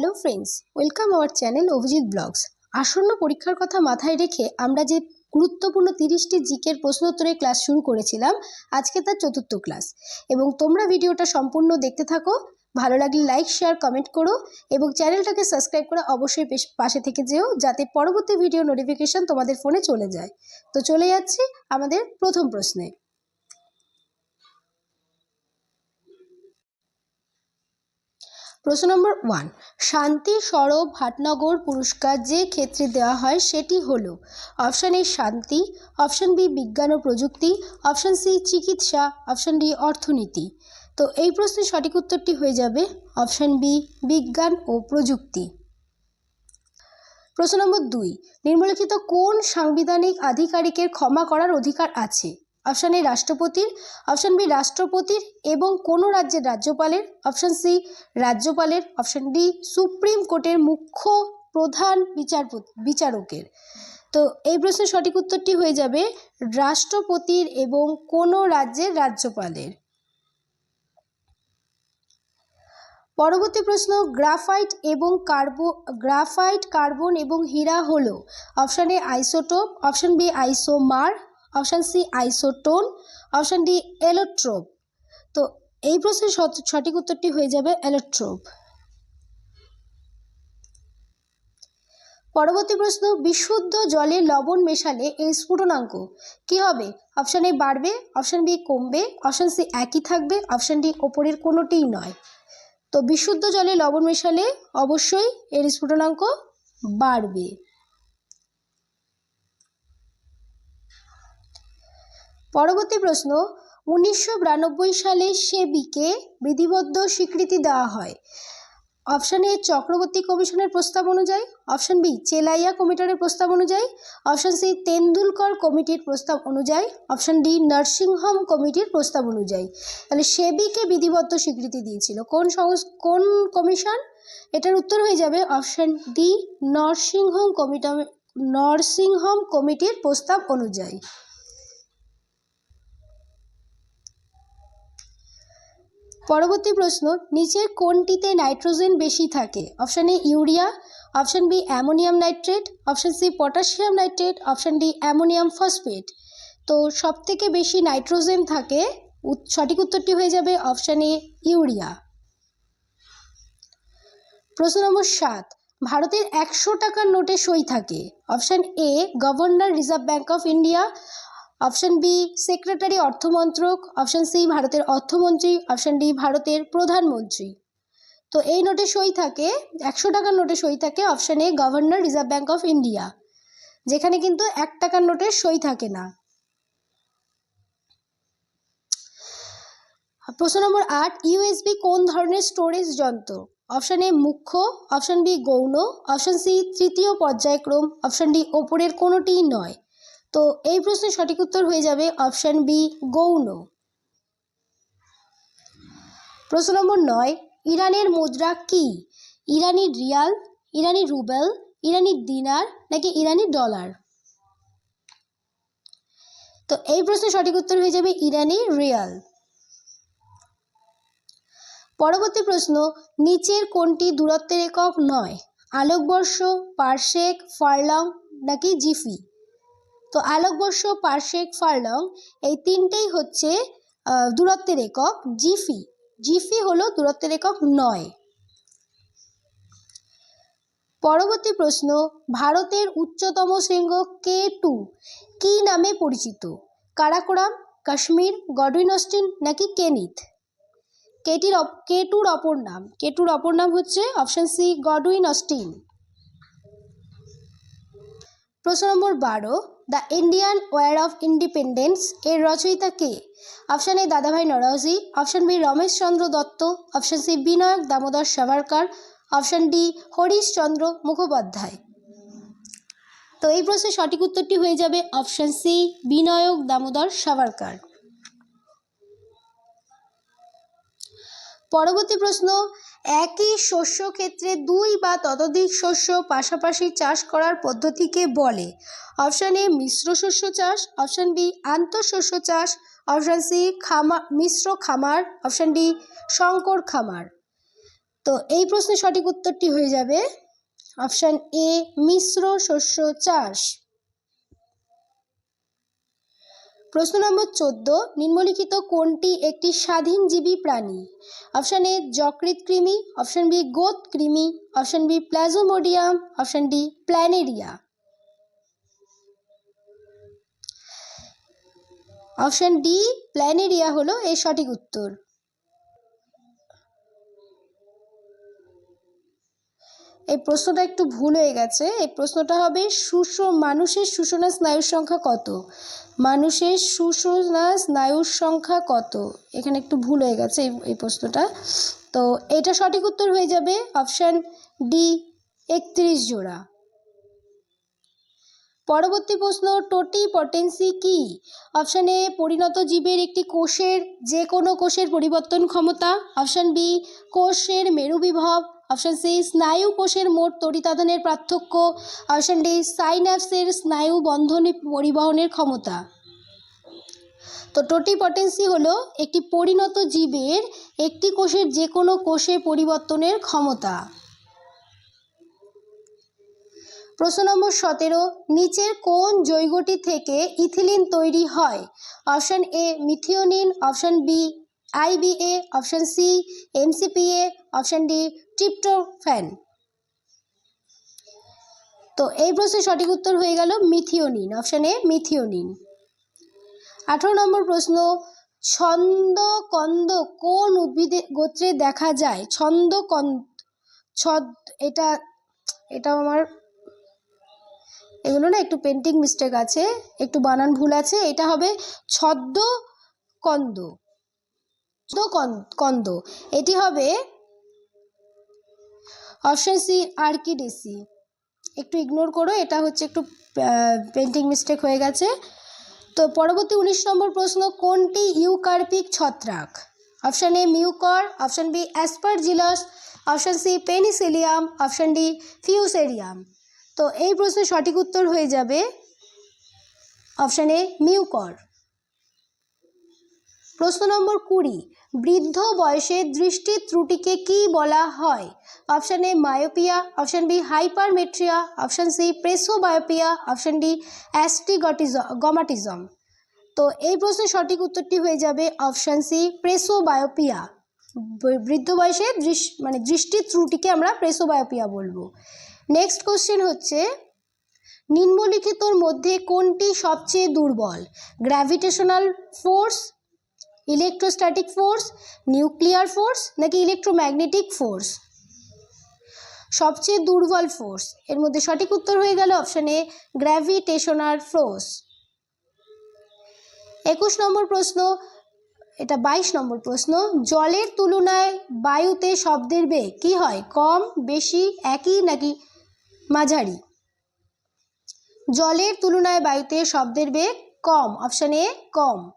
Hello friends welcome our channel Abhijit blogs আসন্ন পরীক্ষার কথা মাথায় রেখে আমরা যে গুরুত্বপূর্ণ তিরিশটি জিকের প্রশ্নোত্তরের ক্লাস শুরু করেছিলাম, আজকে তার চতুর্থ ক্লাস এবং তোমরা ভিডিওটা সম্পূর্ণ দেখতে থাকো, ভালো লাগলে লাইক শেয়ার কমেন্ট করো, এবং চ্যানেলটাকে সাবস্ক্রাইব করে অবশ্যই পাশে থেকে যেও, যাতে পরবর্তী ভিডিও নোটিফিকেশন তোমাদের ফোনে চলে যায়। তো চলে যাচ্ছি আমাদের প্রথম প্রশ্নে। প্রশ্ন নম্বর ওয়ান শান্তি সরব ভাটনগর পুরস্কার যে ক্ষেত্রে দেওয়া হয় সেটি হল অপশান এ শান্তি অপশান বি বিজ্ঞান ও প্রযুক্তি অপশান সি চিকিৎসা অপশান ডি অর্থনীতি। তো এই প্রশ্নের সঠিক উত্তরটি হয়ে যাবে অপশান বি বিজ্ঞান ও প্রযুক্তি। প্রশ্ন নম্বর দুই, নিম্নলিখিত কোন সাংবিধানিক আধিকারিকের ক্ষমা করার অধিকার আছে? অপশান এ রাষ্ট্রপতির অপশান বি রাষ্ট্রপতির এবং কোনো রাজ্যের রাজ্যপালের? অপশান সি রাজ্যপালের। অপশান ডি সুপ্রিম কোর্টের মুখ্য প্রধান বিচারপতি বিচারকের। তো এই প্রশ্নের সঠিক উত্তরটি হয়ে যাবে রাষ্ট্রপতির এবং কোনো রাজ্যের রাজ্যপালের। পরবর্তী প্রশ্ন, গ্রাফাইট এবং কার্বো গ্রাফাইট কার্বন এবং হীরা হলো। Option A isotope option B isomer option C isotone, option D allotrope. তো এই প্রশ্নের সঠিক উত্তরটি হয়ে যাবে এলোট্রোপ। পরবর্তী প্রশ্ন, বিশুদ্ধ জলে লবণ মেশালে এর স্ফুটনাঙ্ক কি হবে? অপশান এ বাড়বে, অপশান বি কমবে, অপশান সি একই থাকবে, অপশান ডি ওপরের কোনোটিই নয়। তো বিশুদ্ধ জলে লবণ মেশালে অবশ্যই এর স্ফুটনাঙ্ক বাড়বে। পরবর্তী প্রশ্ন, উনিশশো বিরানব্বই সালে সেবিকে বিধিবদ্ধ স্বীকৃতি দেওয়া হয়। অপশান এ, চক্রবর্তী কমিশনের প্রস্তাব অনুযায়ী। অপশান বি, চেলাইয়া কমিটারের প্রস্তাব অনুযায়ী। অপশান সি তেন্ডুলকর কমিটির প্রস্তাব অনুযায়ী। অপশান ডি, নার্সিংহোম কমিটির প্রস্তাব অনুযায়ী। তাহলে সেবিকে বিধিবদ্ধ স্বীকৃতি দিয়েছিল। কোন সংস, কোন কমিশন? এটার উত্তর হয়ে যাবে option D, nursing home committee, nursing home কমিটির প্রস্তাব অনুযায়ী। পরবর্তী প্রশ্ন, নিচের কোনটিতে নাইট্রোজেন বেশি থাকে? Option A urea, option B ammonium nitrate, option C potassium nitrate, option D ammonium phosphate. তো সব থেকে বেশি নাইট্রোজেন থাকে সঠিক উত্তরটি হয়ে যাবে অপশান এ ইউরিয়া। প্রশ্ন নম্বর সাত, ভারতের একশো টাকার নোটে সই থাকে। Option A, governor reserve bank of India option B secretary অর্থমন্ত্রক অপশান সি ভারতের অর্থমন্ত্রী অপশান ডি ভারতের প্রধানমন্ত্রী তো এই নোটে সই থাকে, একশো টাকার নোটে সই থাকে option A governor reserve bank of India যেখানে কিন্তু এক টাকার নোটে সই থাকে না। প্রশ্ন নম্বর আট ইউএসবি কোন ধরনের স্টোরেজ যন্ত্র? অপশান এ মুখ্য। অপশান বি গৌণ। অপশান সি তৃতীয় পর্যায়ক্রম। অপশান ডি ওপরের কোনোটিই নয়। তো এই প্রশ্নের সঠিক উত্তর হয়ে যাবে অপশান বি, গৌণ। প্রশ্ন নম্বর নয়, ইরানের মুদ্রা কি? ইরানি রিয়াল, ইরানি রুবেল, ইরানি দিনার নাকি ইরানি ডলার? তো এই প্রশ্নের সঠিক উত্তর হয়ে যাবে ইরানি রিয়াল। পরবর্তী প্রশ্ন, নিচের কোনটি দূরত্বের একক নয়? আলোকবর্ষ পার্শেক ফারলং নাকি জিফি? তো আলোকবর্ষ পারসেক ফার্লং এই তিনটেই হচ্ছে দূরত্বের একক জিফি জিফি হলো দূরত্বের একক নয়। পরবর্তী প্রশ্ন, ভারতের উচ্চতম শৃঙ্গ কে টু কী নামে পরিচিত? কারাকোরাম, কাশ্মীর, গডউইন অস্টিন নাকি কেনিথ? কেটির কে টুর অপর নাম কে টুর অপর নাম হচ্ছে অপশান সি গডউইন অস্টিন। প্রশ্ন নম্বর বারো, the Indian war of independence এর রচয়িতা কে? Option A, Dadabhai Naoroji. Option B, Ramesh Chandra Dutt. Option C, Vinayak Damodar Savarkar. Option D Harishchandra Mukhopadhyay. তো এই প্রশ্নের সঠিক উত্তরটি হয়ে যাবে অপশান সি, বিনায়ক দামোদর সাভারকার। পরবর্তী প্রশ্ন একই শস্য ক্ষেত্রে দুই বা ততোধিক শস্য পাশাপাশি চাষ করার পদ্ধতিকে বলে। অপশান এ মিশ্র শস্য চাষ, অপশান বি আন্তঃশস্য চাষ, অপশান সি খামার মিশ্র খামার, অপশান ডি শঙ্কর খামার। তো এই প্রশ্নের সঠিক উত্তরটি হয়ে যাবে অপশান এ মিশ্র শস্য চাষ। প্রশ্ন নম্বর চোদ্দ, নিম্নলিখিত কোনটি একটি স্বাধীনজীবী প্রাণী? অপশান এ যকৃত কৃমি, অপশান বি, গোত কৃমি, option B, plasmodium, option D, planaria. Option D, planaria হলো এর সঠিক উত্তর। এই প্রশ্নটা একটু ভুল হয়ে গেছে। এই প্রশ্নটা হবে, সুষ মানুষের শোষণা স্নায়ুর সংখ্যা কত? মানুষের শোষণা স্নায়ুর সংখ্যা কত? এখানে একটু ভুল হয়ে গেছে এই এই প্রশ্নটা। তো এটা সঠিক উত্তর হয়ে যাবে অপশান ডি, একত্রিশ জোড়া। পরবর্তী প্রশ্ন, টোটি পটেন্সি কি? অপশান এ, পরিণত জীবের একটি কোষের যে কোনো কোষের পরিবর্তন ক্ষমতা। অপশান বি, কোষের মেরু বিভব অপশান সি, স্নায়ু কোষের মোট তড়িতাদানের পার্থক্য। অপশান ডি, সাইন্যাপসের স্নায়ু বন্ধনী পরিবহনের ক্ষমতা। তো টোটি পটেন্সি হলো একটি পরিণত জীবের একটি কোষের যে কোনো কোষে পরিবর্তনের ক্ষমতা। প্রশ্ন নম্বর সতেরো, নিচের কোন যৌগটি থেকে ইথিলিন তৈরি হয়? Option A, methionine, option B IBA option C MCPA option D, tryptophan. তো এই প্রশ্নের সঠিক উত্তর হয়ে গেল মিথিওনিন, অপশান এ মিথিওনিন। আঠারো নম্বর প্রশ্ন ছন্দ কন্দ কোন উদ্ভিদে গোত্রে দেখা যায়? ছন্দ কন্দ ছদ, এটা এটা আমার, এগুলো না একটু পেন্টিং মিস্টেক আছে, একটু বানান ভুল আছে, এটা হবে ছদ্ম কন্দ কন্দ এটি হবে অপশন সি আর্কিডেসি একটু ইগনোর করো, এটা হচ্ছে একটু পেন্টিং মিস্টেক হয়ে গেছে। তো পরবর্তী উনিশ নম্বর প্রশ্ন, কোনটি ইউকার্পিক ছত্রাক? Option A mucor. Option B aspergillus option C penicillium option D fusarium তো এই প্রশ্নের সঠিক উত্তর হয়ে যাবে অপশান এ মিউকর। প্রশ্ন নম্বর কুড়ি। বৃদ্ধ বয়সে দৃষ্টি ত্রুটিকে কি বলা হয়? Option A myopia option B hypermetropia option C presbyopia option D astigmatism গমাটিজম তো এই প্রশ্নের সঠিক উত্তরটি হয়ে যাবে অপশান সি প্রেসোবায়োপিয়া বৃদ্ধ বয়সে দৃশ মানে দৃষ্টি ত্রুটিকে আমরা প্রেসোবায়োপিয়া বলব। নেক্সট কোশ্চেন হচ্ছে, নিম্নলিখিতর মধ্যে কোনটি সবচেয়ে দুর্বল? Gravitational force electrostatic force nuclear force নাকি ইলেকট্রোম্যাগনেটিক ফোর্স সবচেয়ে দুর্বল ফোর্স এর মধ্যে সঠিক উত্তর হয়ে গেল অপশানে গ্র্যাভিটেশনাল ফোর্স একুশ নম্বর প্রশ্ন, এটা বাইশ নম্বর প্রশ্ন, জলের তুলনায় বায়ুতে শব্দের বেগ কী হয়? কম, বেশি, একই নাকি মাঝারি? জলের তুলনায় বায়ুতে শব্দের বেগ কম অপশান কম।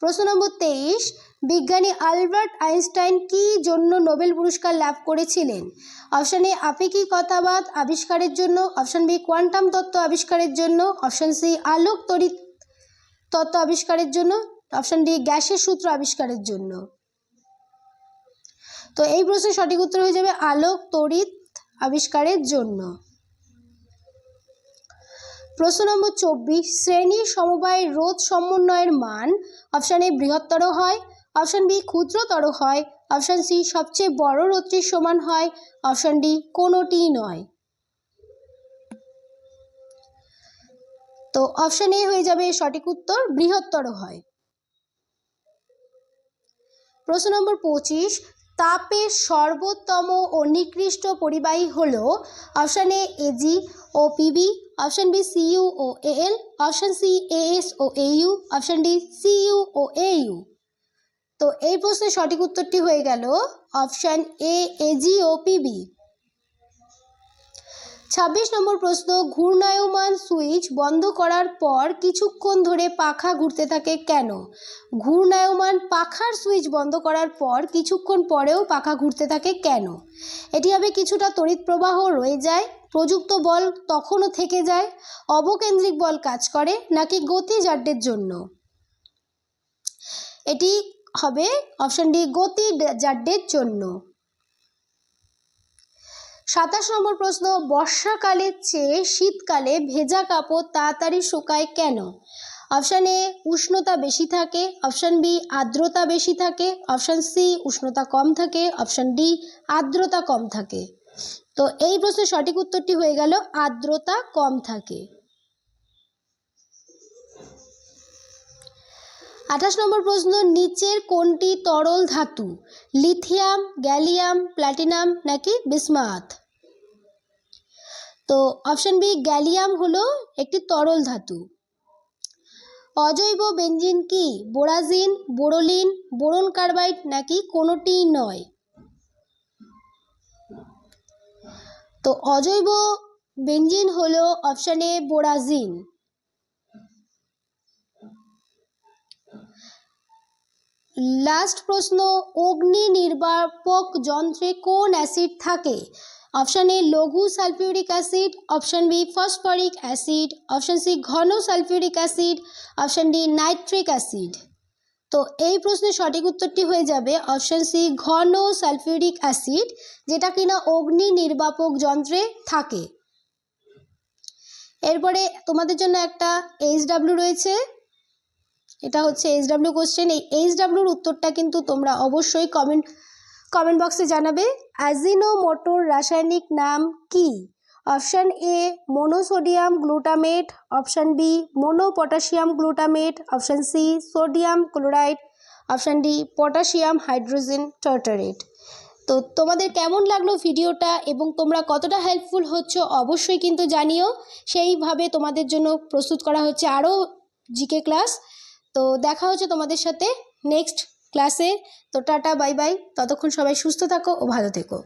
প্রশ্ন নম্বর তেইশ, বিজ্ঞানী আলবার্ট আইনস্টাইন কি জন্য নোবেল পুরস্কার লাভ করেছিলেন? অপশান এ আপেক্ষিকতাবাদ আবিষ্কারের জন্য। অপশান বি, কোয়ান্টাম তত্ত্ব আবিষ্কারের জন্য। অপশান সি, আলোক তড়িৎ তত্ত্ব আবিষ্কারের জন্য। অপশান ডি, গ্যাসের সূত্র আবিষ্কারের জন্য। তো এই প্রশ্নের সঠিক উত্তর হয়ে যাবে আলোক তড়িৎ আবিষ্কারের জন্য। প্রশ্ন নম্বর চব্বিশ, শ্রেণি সমবায় রোধ সমন্বয়ের মান অপশান এ বৃহত্তর হয়, অপশান বি ক্ষুদ্রতর হয়, অপশান সি সবচেয়ে বড় রোধটির সমান হয়, অপশান ডি কোনোটিই নয়। তো অপশান এ হয়ে যাবে সঠিক উত্তর, বৃহত্তর হয়। প্রশ্ন নম্বর পঁচিশ তাপের সর্বোত্তম ও নিকৃষ্ট পরিবাহী হল option A AG O P B option B C U O L option C A S O A U option D C U ও এইউ তো এই প্রশ্নের সঠিক উত্তরটি হয়ে গেল অপশান এ এজি ও পিবি ছাব্বিশ নম্বর প্রশ্ন, ঘূর্ণায়মান সুইচ বন্ধ করার পর কিছুক্ষণ ধরে পাখা ঘুরতে থাকে কেন? ঘূর্ণায়মান পাখার সুইচ বন্ধ করার পর কিছুক্ষণ পরেও পাখা ঘুরতে থাকে কেন? এটি হবে কিছুটা তড়িৎ প্রবাহ রয়ে যায়, প্রযুক্ত বল তখনও থেকে যায়, অবকেন্দ্রিক বল কাজ করে, নাকি গতি জাড্যের জন্য? এটি হবে অপশান ডি, গতি জাড্যের জন্য। সাতাশ নম্বর প্রশ্ন বর্ষাকালের চেয়ে শীতকালে ভেজা কাপড় তাড়াতাড়ি শুকায় কেন? অপশান এ, উষ্ণতা বেশি থাকে। অপশান বি, আর্দ্রতা বেশি থাকে। অপশান সি, উষ্ণতা কম থাকে। অপশান ডি, আর্দ্রতা কম থাকে। তো এই প্রশ্নের সঠিক উত্তরটি হয়ে গেল, আর্দ্রতা কম থাকে। আঠাশ নম্বর প্রশ্ন, নিচের কোনটি তরল ধাতু? লিথিয়াম, গ্যালিয়াম, প্ল্যাটিনাম নাকি বিসমাথ তো অপশন বি, গ্যালিয়াম হলো একটি তরল ধাতু। অজৈব বেঞ্জিন কি? বোরাজিন, বোরোলিন, বোরন কার্বাইড নাকি কোনোটিই নয়? তো অজৈব বেঞ্জিন হলো অপশন বোরাজিন। লাস্ট প্রশ্ন, অগ্নি নির্বাপক যন্ত্রে কোন অ্যাসিড থাকে? অপশান এ লঘু sulphuric acid option B phosphoric acid option C ঘন sulphuric acid option D nitric acid তো এই প্রশ্নের সঠিক উত্তরটি হয়ে যাবে অপশান সি ঘন সালফিউরিক অ্যাসিড যেটা কিনা অগ্নি নির্বাপক যন্ত্রে থাকে। এরপরে তোমাদের জন্য একটা এইচডাব্লিউ রয়েছে। এটা হচ্ছে এইচডাব্লিউ কোশ্চেন এই এইচ এইচডাব্লিউর উত্তরটা কিন্তু তোমরা অবশ্যই কমেন্ট কমেন্ট বক্সে জানাবে। অ্যাজিনোমোটোর রাসায়নিক নাম কি? Option A monosodium glutamate option B mono potassium glutamate option C sodium chloride option D potassium hydrogen tartrate তো তোমাদের কেমন লাগল ভিডিওটা এবং তোমরা কতটা হেল্পফুল হচ্ছ অবশ্যই কিন্তু জানিও। সেইভাবে তোমাদের জন্য প্রস্তুত করা হচ্ছে আরও জিকে ক্লাস তো দেখা হচ্ছে তোমাদের সাথে নেক্সট ক্লাসে তো টাটা বাই বাই ততক্ষণ সবাই সুস্থ থাকো ও ভালো থেকো।